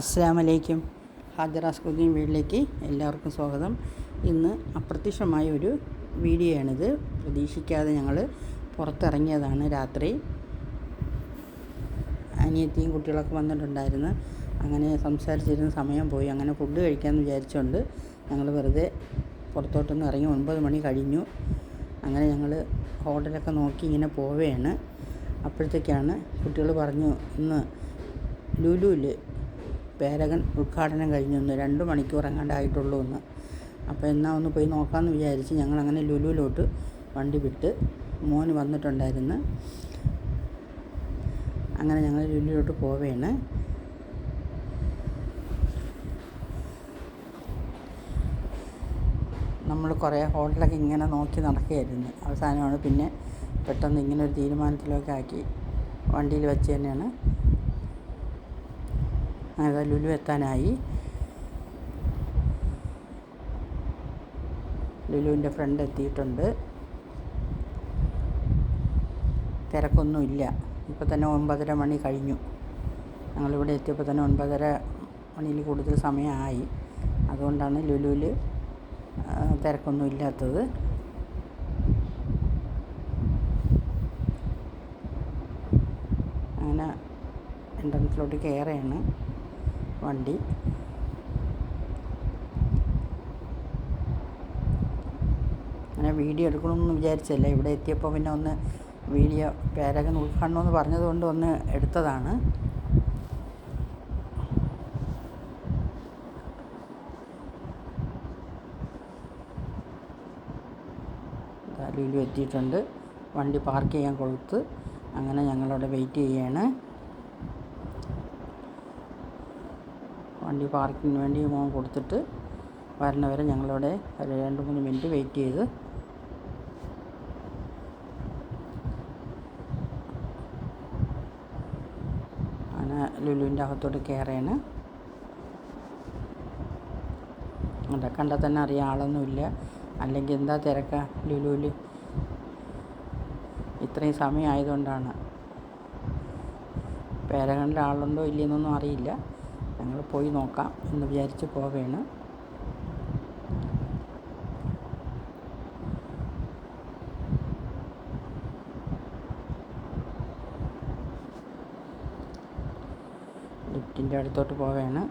അസ്സാം വലൈക്കും ഹാജറാസ് വീട്ടിലേക്ക് എല്ലാവർക്കും സ്വാഗതം. ഇന്ന് അപ്രത്യക്ഷമായ ഒരു വീഡിയോ ആണിത് പ്രതീക്ഷിക്കാതെ ഞങ്ങൾ പുറത്തിറങ്ങിയതാണ് രാത്രി. അനിയത്തിയും കുട്ടികളൊക്കെ വന്നിട്ടുണ്ടായിരുന്നു. അങ്ങനെ സംസാരിച്ചിരുന്ന സമയം പോയി. അങ്ങനെ ഫുഡ് കഴിക്കാമെന്ന് വിചാരിച്ചുകൊണ്ട് ഞങ്ങൾ വെറുതെ പുറത്തോട്ടൊന്ന് ഇറങ്ങി ഒൻപത് മണി കഴിഞ്ഞു. അങ്ങനെ ഞങ്ങൾ ഹോട്ടലൊക്കെ നോക്കി ഇങ്ങനെ പോവുകയാണ് അപ്പോഴത്തേക്കാണ് കുട്ടികൾ പറഞ്ഞു ഇന്ന് ലുലുവിൽ പേരകൻ ഉദ്ഘാടനം കഴിഞ്ഞു ഒന്ന് രണ്ട് മണിക്കൂർ എങ്ങാണ്ടായിട്ടുള്ളൂ എന്ന് അപ്പോൾ എന്നാൽ ഒന്ന് പോയി നോക്കാമെന്ന് വിചാരിച്ച് ഞങ്ങൾ അങ്ങനെ ലുലുവിലോട്ട് വണ്ടി വിട്ട് മോന് വന്നിട്ടുണ്ടായിരുന്നു. അങ്ങനെ ഞങ്ങൾ ലുലുവിലോട്ട് പോവുകയാണ് നമ്മൾ കുറേ ഹോട്ടലൊക്കെ ഇങ്ങനെ നോക്കി നടക്കുകയായിരുന്നു. അവസാനമാണ് പിന്നെ പെട്ടെന്ന് ഇങ്ങനെ ഒരു തീരുമാനത്തിലൊക്കെ ആക്കി വണ്ടിയിൽ വെച്ച് തന്നെയാണ് ലുലു എത്താനായി. ലുലുവിന്റെ ഫ്രണ്ട് എത്തിയിട്ടുണ്ട്. തിരക്കൊന്നുമില്ല. ഇപ്പോൾ തന്നെ ഒമ്പതര മണി കഴിഞ്ഞു. ഞങ്ങളിവിടെ എത്തിയപ്പോൾ തന്നെ ഒൻപതര മണിയിൽ കൂടുതൽ സമയമായി. അതുകൊണ്ടാണ് ലുലുവിൽ തിരക്കൊന്നും ഇല്ലാത്തത് അങ്ങനെ എൻട്രൻസിലോട്ട് കയറുകയാണ്. വണ്ടി. അങ്ങനെ വീഡിയോ എടുക്കണമെന്ന് വിചാരിച്ചല്ല ഇവിടെ എത്തിയപ്പോൾ പിന്നെ ഒന്ന് വീഡിയോ പേരകൻ ഉൾക്കണമെന്ന് പറഞ്ഞതുകൊണ്ട് ഒന്ന് എടുത്തതാണ്. ലുലു എത്തിയിട്ടുണ്ട്. വണ്ടി പാർക്ക് ചെയ്യാൻ കൊടുത്ത് അങ്ങനെ ഞങ്ങളവിടെ വെയിറ്റ് ചെയ്യാണ്. വണ്ടി പാർക്കിങ്ങിന് വേണ്ടി മോൻ കൊടുത്തിട്ട് വരണവരെ ഞങ്ങളവിടെ ഒരു രണ്ട് മൂന്ന് മിനിറ്റ് വെയിറ്റ് ചെയ്ത്. അങ്ങനെ ലുലുവിന്റെ അകത്തോട്ട് കയറിയാണ് അവിടെ കണ്ടാൽ തന്നെ അറിയാം ആളൊന്നുമില്ല. അല്ലെങ്കിൽ എന്താ തിരക്ക ലുലുവിൽ ഇത്രയും സമയം ആയതുകൊണ്ടാണ് പേരകണിൽ ആളുണ്ടോ ഇല്ലയെന്നൊന്നും അറിയില്ല. ഞങ്ങൾ പോയി നോക്കാം എന്ന് വിചാരിച്ച് പോവുകയാണ്. ലിഫ്റ്റിന്റെ അടുത്തോട്ട് പോവുകയാണ്.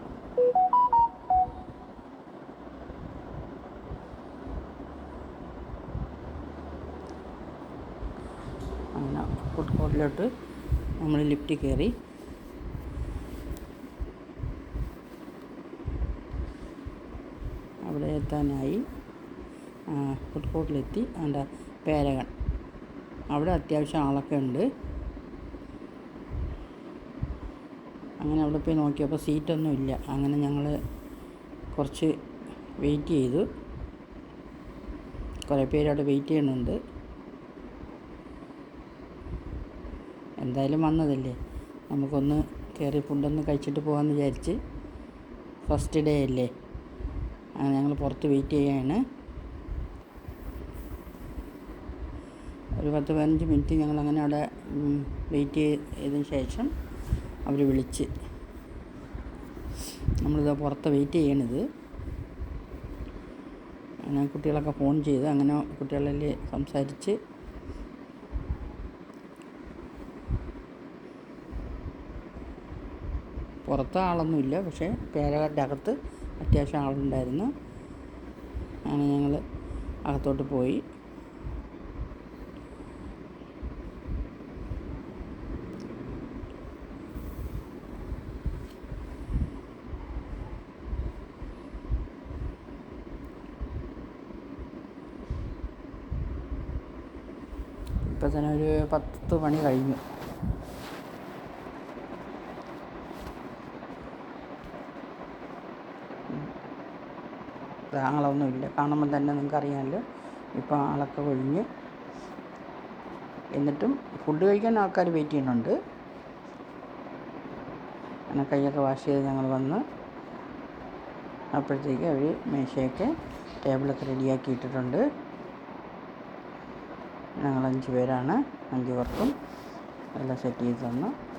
അങ്ങനെ ഫുഡ് കോർട്ടിലോട്ട് നമ്മൾ ലിഫ്റ്റ് കയറി അവിടെ എത്താനായി ഫുഡ് കോർട്ടിലെത്തി അതിന്റെ പേരകൾ അവിടെ അത്യാവശ്യം ആളൊക്കെ ഉണ്ട്. അങ്ങനെ അവിടെ പോയി നോക്കിയപ്പോൾ സീറ്റൊന്നും ഇല്ല. അങ്ങനെ ഞങ്ങൾ കുറച്ച് വെയിറ്റ് ചെയ്തു. കുറേ പേര് അവിടെ വെയിറ്റ് ചെയ്യുന്നുണ്ട്. എന്തായാലും വന്നതല്ലേ? നമുക്കൊന്ന് കയറി ഫുഡൊന്ന് കഴിച്ചിട്ട് പോകാമെന്ന് വിചാരിച്ച് ഫസ്റ്റ് ഡേ അല്ലേ? ഞങ്ങൾ പുറത്ത് വെയിറ്റ് ചെയ്യാണ് ഒരു പത്ത് പതിനഞ്ച് മിനിറ്റ് ഞങ്ങൾ അങ്ങനെ അവിടെ വെയിറ്റ് ചെയ്തതിന് ശേഷം അവർ വിളിച്ച് നമ്മളിത് പുറത്ത് വെയിറ്റ് ചെയ്യണത്. അങ്ങനെ കുട്ടികളൊക്കെ ഫോൺ ചെയ്ത് അങ്ങനെ കുട്ടികളിൽ സംസാരിച്ച് പുറത്ത് ആളൊന്നുമില്ല പക്ഷേ പേരകാരുടെ അകത്ത് അത്യാവശ്യം ആളുണ്ടായിരുന്നു. അങ്ങനെ ഞങ്ങൾ അകത്തോട്ട് പോയി. ഇപ്പം തന്നെ ഒരു പത്ത് മണി കഴിഞ്ഞു. ആളൊന്നുമില്ല കാണുമ്പോൾ തന്നെ നിങ്ങൾക്ക് ഇപ്പോൾ ആളൊക്കെ ഒഴിഞ്ഞ്. എന്നിട്ടും ഫുഡ് കഴിക്കാൻ ആൾക്കാർ വെയിറ്റ് ചെയ്യുന്നുണ്ട്. അങ്ങനെ കൈയൊക്കെ വാഷ് ചെയ്ത് ഞങ്ങൾ വന്ന് അപ്പോഴത്തേക്ക് അവർ മേശയൊക്കെ ടേബിളൊക്കെ റെഡിയാക്കി ഇട്ടിട്ടുണ്ട്. ഞങ്ങൾ അഞ്ച് പേരാണ്. അഞ്ച് പേർക്കും എല്ലാം സെറ്റ് ചെയ്ത് തന്നു.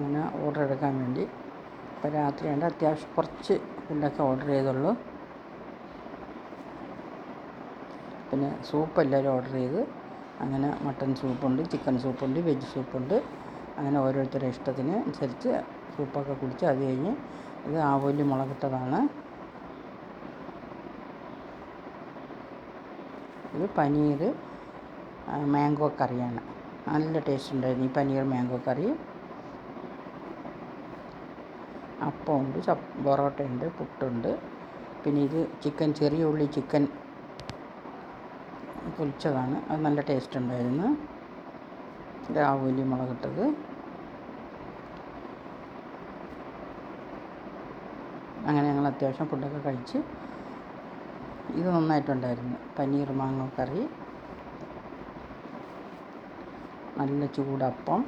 അങ്ങനെ ഓർഡർ എടുക്കാൻ വേണ്ടി. ഇപ്പോൾ രാത്രിയുണ്ട് അത്യാവശ്യം കുറച്ച് ഫുഡൊക്കെ ഓർഡർ ചെയ്തുള്ളൂ. പിന്നെ സൂപ്പ് എല്ലാവരും ഓർഡർ ചെയ്ത്. അങ്ങനെ മട്ടൺ സൂപ്പുണ്ട് ചിക്കൻ സൂപ്പുണ്ട് വെജ് സൂപ്പുണ്ട് അങ്ങനെ ഓരോരുത്തരുടെ ഇഷ്ടത്തിന് അനുസരിച്ച് സൂപ്പൊക്കെ കുടിച്ച് അത് കഴിഞ്ഞ് ഇത് ആവോലി മുളകിട്ടതാണ്. ഇത് പനീർ മാംഗോ കറിയാണ്. നല്ല ടേസ്റ്റ് ഉണ്ടായിരുന്നു ഈ പനീർ മാംഗോ കറി. അപ്പമുണ്ട് ചപ്പ് പൊറോട്ടയുണ്ട് പുട്ടുണ്ട്. പിന്നെ ഇത് ചിക്കൻ ചെറിയ ഉള്ളി ചിക്കൻ പൊരിച്ചതാണ്. അത് നല്ല ടേസ്റ്റ് ഉണ്ടായിരുന്നു രാവിലെ മുളകിട്ടത്. അങ്ങനെ ഞങ്ങൾ അത്യാവശ്യം ഫുഡൊക്കെ കഴിച്ച് ഇത് നന്നായിട്ടുണ്ടായിരുന്നു. പനീർ മാങ്ങ കറി. നല്ല ചൂടപ്പം.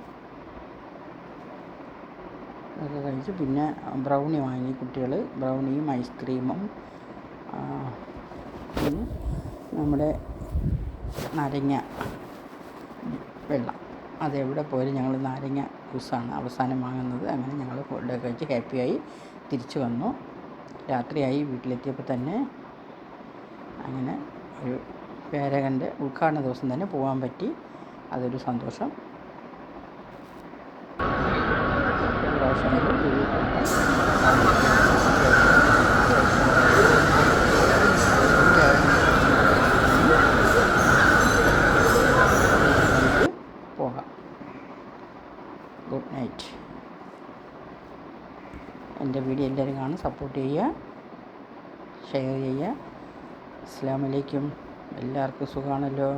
അതൊക്കെ കഴിച്ച്. പിന്നെ ബ്രൗണി വാങ്ങി കുട്ടികൾ ബ്രൗണിയും ഐസ്ക്രീമും പിന്നെ നമ്മുടെ നാരങ്ങ വെള്ളം. അതെവിടെ പോയാലും ഞങ്ങൾ നാരങ്ങ ജ്യൂസാണ് അവസാനം വാങ്ങുന്നത്. അങ്ങനെ ഞങ്ങൾ ഫുഡ് കഴിച്ച് ഹാപ്പിയായി തിരിച്ചു വന്നു. രാത്രിയായി വീട്ടിലെത്തിയപ്പോൾ തന്നെ അങ്ങനെ ഒരു പേരകന്റെ ഉദ്ഘാടന ദിവസം തന്നെ പോകാൻ പറ്റി. അതൊരു സന്തോഷം. ഗുഡ് നൈറ്റ് എന്റെ വീഡിയോ എല്ലാവരും കാണും. സപ്പോർട്ട് ചെയ്യുക. ഷെയർ ചെയ്യുക. അസ്സാമലൈക്കും എല്ലാവർക്കും സുഖമാണല്ലോ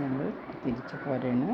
ഞങ്ങൾ തിരിച്ച് പോരാണ്.